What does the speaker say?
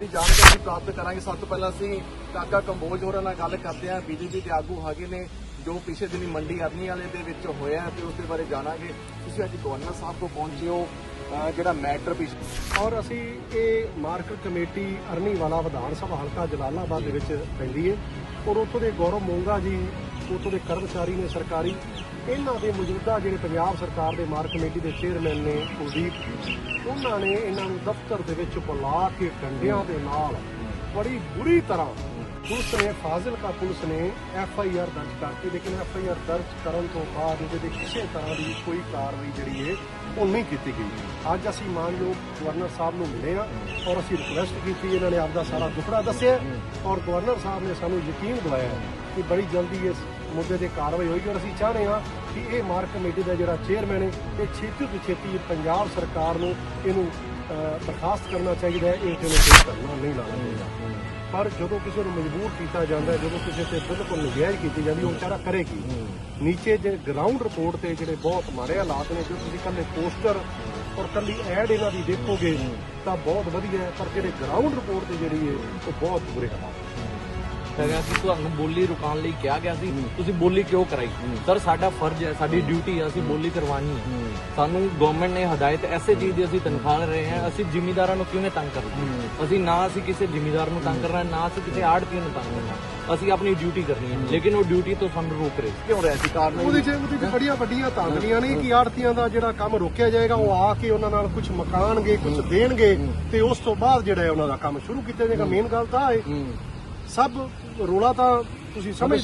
ਦੀ ਜਾਣਕਾਰੀ ਪ੍ਰਾਪਤ ਕਰਾਂਗੇ। ਸਭ ਤੋਂ ਪਹਿਲਾਂ ਅਸੀਂ ਕਾਕਾ ਕੰਬੋਜ ਹੋਰਾਂ ਨਾਲ ਗੱਲ ਕਰਦੇ ਹਾਂ। ਬੀਜੇਪੀ ਦੇ ਆਗੂ ਹੈਗੇ ਨੇ, ਜੋ ਪਿਛਲੇ ਦਿਨੀ ਮੰਡੀ ਅਰਨੀ ਵਾਲੇ ਦੇ ਵਿੱਚ ਹੋਇਆ ਤੇ ਉਸ ਦੇ ਬਾਰੇ ਜਾਣਾਂਗੇ। ਤੁਸੀਂ ਅੱਜ ਗਵਰਨਰ ਸਾਹਿਬ ਕੋਲ ਪਹੁੰਚੇ ਹੋ ਜਿਹੜਾ ਮੈਟਰ ਵੀ ਔਰ ਅਸੀਂ ਇਹ ਮਾਰਕੀਟ ਕਮੇਟੀ ਅਰਨੀਵਾਲਾ ਵਿਧਾਨ ਸਭਾ ਹਲਕਾ ਜਲਾਲਾਬਾਦ ਦੇ ਵਿੱਚ ਪੈਂਦੀ ਹੈ। ਔਰ ਉੱਥੋਂ ਦੇ ਗੌਰਵ ਮੋਂਗਾ ਜੀ ਉੱਥੋਂ ਦੇ ਕਰਮਚਾਰੀ ਨੇ ਸਰਕਾਰੀ, ਇਹਨਾਂ ਦੇ ਮੌਜੂਦਾ ਜਿਹੜੇ ਪੰਜਾਬ ਸਰਕਾਰ ਦੇ ਮਾਰ ਕਮੇਟੀ ਦੇ ਚੇਅਰਮੈਨ ਨੇ ਕੁਲਦੀਪ, ਉਹਨਾਂ ਨੇ ਇਹਨਾਂ ਨੂੰ ਦਫ਼ਤਰ ਦੇ ਵਿੱਚ ਬੁਲਾ ਕੇ ਡੰਡਿਆਂ ਦੇ ਨਾਲ ਬੜੀ ਬੁਰੀ ਤਰ੍ਹਾਂ ਪੁਲਿਸ ਨੇ, ਫਾਜ਼ਿਲਕਾ ਪੁਲਿਸ ਨੇ ਐਫ ਆਈ ਆਰ ਦਰਜ ਕਰਤੀ, ਲੇਕਿਨ ਐਫ ਆਈ ਆਰ ਦਰਜ ਕਰਨ ਤੋਂ ਬਾਅਦ ਉਹਦੇ ਤੇ ਕਿਸੇ ਤਰ੍ਹਾਂ ਦੀ ਕੋਈ ਕਾਰਵਾਈ ਜਿਹੜੀ ਹੈ ਉਹ ਨਹੀਂ ਕੀਤੀ ਗਈ। ਅੱਜ ਅਸੀਂ ਮਾਨਯੋਗ ਗਵਰਨਰ ਸਾਹਿਬ ਨੂੰ ਮਿਲੇ ਆ ਔਰ ਅਸੀਂ ਰਿਕੁਐਸਟ ਕੀਤੀ, ਇਹਨਾਂ ਨੇ ਆਪਦਾ ਸਾਰਾ ਦੁਖੜਾ ਦੱਸਿਆ ਔਰ ਗਵਰਨਰ ਸਾਹਿਬ ਨੇ ਸਾਨੂੰ ਯਕੀਨ ਦਿਵਾਇਆ ਕਿ ਬੜੀ ਜਲਦੀ ਇਸ ਮੁੱਦੇ ਤੇ ਕਾਰਵਾਈ ਹੋਏਗੀ ਔਰ ਅਸੀਂ ਚਾਹ ਰਹੇ ਹਾਂ ਕਿ ਇਹ ਮਾਰਕ ਕਮੇਟੀ ਦਾ ਜਿਹੜਾ ਚੇਅਰਮੈਨ ਹੈ ਇਹ ਛੇਤੀ ਤੋਂ ਛੇਤੀ ਪੰਜਾਬ ਸਰਕਾਰ ਨੂੰ ਇਹਨੂੰ ਬਰਖਾਸਤ ਕਰਨਾ ਚਾਹੀਦਾ ਹੈ ਇਹ ਤੇ ਕੋਈ ਧਰਨਾ ਨਹੀਂ ਲਾਉਣਾ ਚਾਹੀਦਾ। ਪਰ ਜਦੋਂ ਕਿਸੇ ਨੂੰ ਮਜਬੂਰ ਕੀਤਾ ਜਾਂਦਾ ਹੈ ਜਦੋਂ ਕਿਸੇ ਤੇ ਬਿਲਕੁਲ ਨਜਾਇਜ਼ ਕੀਤੀ ਜਾਂਦੀ ਹੈ, ਉਹ ਵਿਚਾਰਾ ਕਰੇ ਕੀ? ਨੀਚੇ ਜੇ ਗਰਾਊਂਡ ਰਿਪੋਰਟ ਤੇ ਜਿਹੜੇ ਬਹੁਤ ਮਾੜੇ ਹਾਲਾਤ ਨੇ ਜੋ ਤੁਸੀਂ ਕੱਲੇ ਪੋਸਟਰ ਔਰ ਕੱਲੀ ਐਡ ਇਹਨਾਂ ਦੀ ਦੇਖੋਗੇ ਤਾਂ ਬਹੁਤ ਵਧੀਆ ਪਰ ਜਿਹੜੇ ਗਰਾਊਂਡ ਰਿਪੋਰਟ ਤੇ ਜਿਹੜੀ ਹੈ ਉਹ ਬਹੁਤ ਬੁਰੇ ਹਾਲਾਤ ਹੈਗਾ ਸੀ ਤੁਹਾਨੂੰ ਬੋਲੀ ਰੁਕਾਉਣ ਲਈ ਕਿਹਾ ਗਿਆ ਸੀ ਤੁਸੀਂ ਬੋਲੀ ਕਿਉਂ ਕਰਾਈ? ਸਰ ਸਾਡਾ ਫਰਜ਼ ਹੈ ਸਾਡੀ ਡਿਊਟੀ ਹੈ ਅਸੀਂ ਬੋਲੀ ਕਰਵਾਉਣੀ ਹੈ। ਸਾਨੂੰ ਗਵਰਨਮੈਂਟ ਨੇ ਹਦਾਇਤ ਐਸੇ ਚੀਜ਼ ਦੀ ਅਸੀਂ ਤਨਖਾਹ ਲੈ ਰਹੇ ਹਾਂ ਅਸੀਂ ਜ਼ਿਮੀਦਾਰਾਂ ਨੂੰ ਕਿਉਂ ਤੰਗ ਕਰਦੇ ਅਸੀਂ ਨਾ ਅਸੀਂ ਕਿਸੇ ਜ਼ਿਮੀਦਾਰ ਨੂੰ ਤੰਗ ਕਰਨਾ ਨਾ ਅਸੀਂ ਕਿਸੇ ਆੜਤੀ ਨੂੰ ਤੰਗ ਕਰਨਾ ਅਸੀਂ ਆਪਣੀ ਡਿਊਟੀ ਕਰਨੀ ਹੈ ਲੇਕਿਨ ਉਹ ਡਿਊਟੀ ਤੋਂ ਸਾਨੂੰ ਰੋਕ ਰਹੇ। ਕਿਉਂ ਰਿਹਾ ਸੀ ਕਾਰਨ? ਉਹਦੇ 'ਚ ਉਹਦੇ 'ਚ ਬੜੀਆਂ ਵੱਡੀਆਂ ਧਾਂਦਲੀਆਂ ਨੇ ਕਿ ਆੜਤੀਆਂ ਦਾ ਜਿਹੜਾ ਕੰਮ ਰੋਕਿਆ ਜਾਏਗਾ ਉਹ ਆ ਕੇ ਉਹਨਾਂ ਨਾਲ ਕੁਝ ਮਕਾਨਗੇ ਕੁਝ ਦੇਣਗੇ ਤੇ ਉਸ ਤੋਂ ਬਾਅਦ ਜਿਹੜਾ ਹੈ ਉਹਨਾਂ ਦਾ ਕੰਮ ਸ਼ੁਰੂ ਕੀਤਾ ਜਾਏਗਾ। ਮੇਨ ਗੱਲ ਤਾਂ ਹੈ ਸਭ ਰੋਲਾ ਤਾਂ ਤੁਸੀਂ ਸਮਝਦੇ